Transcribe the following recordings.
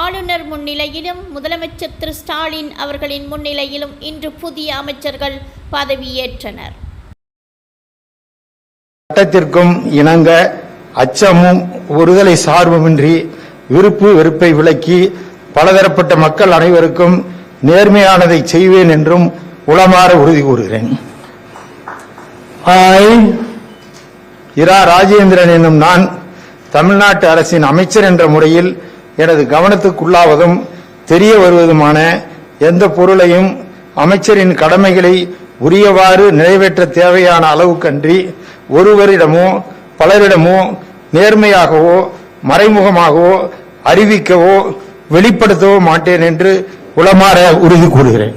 ஆளுநர் முன்னிலையிலும் முதலமைச்சர் திரு. ஸ்டாலின் அவர்களின் முன்னிலையிலும் இன்று புதிய அமைச்சர்கள் பதவியேற்றனர். சட்டத்திற்கும் இணங்க அச்சமும் ஒருதலை சார்புமின்றி விருப்பு வெறுப்பை விலக்கி பலதரப்பட்ட மக்கள் அனைவருக்கும் நேர்மையானதை செய்வேன் என்றும் உளமாற உறுதி கூறுகிறேன். இரா ராஜேந்திரன் என்னும் நான் தமிழ்நாட்டு அரசின் அமைச்சர் என்ற முறையில் எனது கவனத்துக்குள்ளாவதும் தெரிய வருவதுமான எந்த பொருளையும் அமைச்சரின் கடமைகளை உரியவாறு நிறைவேற்ற தேவையான அளவுக்கன்றி ஒருவரிடமோ பலரிடமோ நேர்மையாகவோ மறைமுகமாகவோ அறிவிக்கவோ வெளிப்படுத்தவோ மாட்டேன் என்று உளமாற உறுதி கூறுகிறேன்.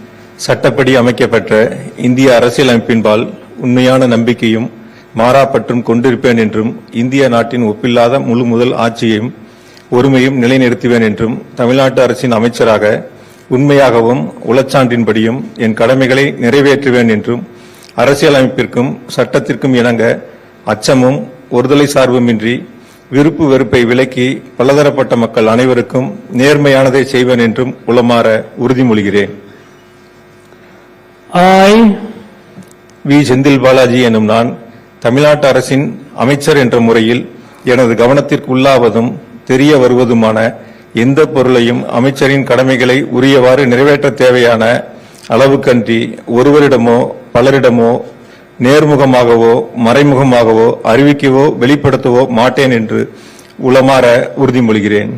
சட்டப்படி அமைக்கப்பட்ட இந்திய அரசியலமைப்பின்பால் உண்மையான நம்பிக்கையும் மாறாப்பற்றும் கொண்டிருப்பேன் என்றும் இந்திய நாட்டின் ஒப்பில்லாத முழு முதல் ஆட்சியையும் ஒருமையும் நிலைநிறுத்துவேன் என்றும் தமிழ்நாட்டு அரசின் அமைச்சராக உண்மையாகவும் உளச்சான்றின்படியும் என் கடமைகளை நிறைவேற்றுவேன் என்றும் அரசியலமைப்பிற்கும் சட்டத்திற்கும் இணங்க அச்சமும் ஒருதலை சார்புமின்றி விருப்பு வெறுப்பை விலக்கி பலதரப்பட்ட மக்கள் அனைவருக்கும் நேர்மையானதை செய்வேன் என்றும் உளமாற உறுதிமொழிகிறேன். I, V. செந்தில் பாலாஜி எனும் நான் தமிழ்நாட்டு அரசின் அமைச்சர் என்ற முறையில் எனது கவனத்திற்கு உள்ளாவதும் தெரிய வருவதுமான எந்த பொருளையும் அமைச்சரின் கடமைகளை உரியவாறு நிறைவேற்ற தேவையான அளவுக்கன்றி ஒருவரிடமோ பலரிடமோ நேர்முகமாகவோ மறைமுகமாகவோ அறிவிக்கவோ வெளிப்படுத்தவோ மாட்டேன் என்று உளமாற உறுதிமொழிகிறேன்.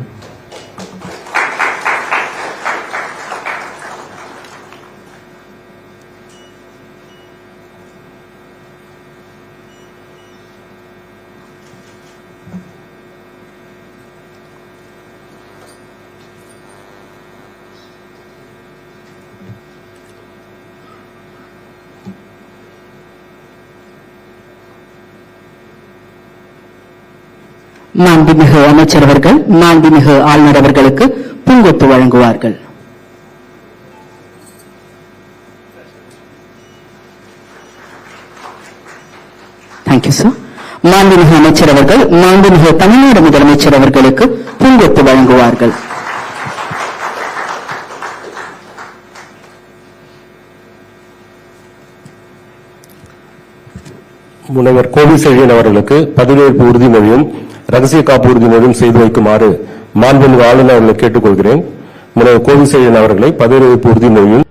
மாண்புமிகு அமைச்சர் அவர்கள் மாண்புமிகு ஆளுநர் அவர்களுக்கு பூங்கொத்து வழங்குவார்கள். தேங்க்யூ சார் மாண்புமிகு அமைச்சர் அவர்கள் மாண்புமிகு தமிழ்நாடு முதலமைச்சர் அவர்களுக்கு பூங்கொத்து வழங்குவார்கள். முனைவர் கோவிசெழியன் அவர்களுக்கு பதவியேற்பு உறுதிமொழியும் ரகசிய காப்பு உறுதிமொழியும் செய்து வைக்குமாறு மாண்புமிகு ஆளுநர் அவர்களை கேட்டுக்கொள்கிறேன். முனைவர் கோவிசெழியன் அவர்களை பதவியேற்பு உறுதிமொழியும்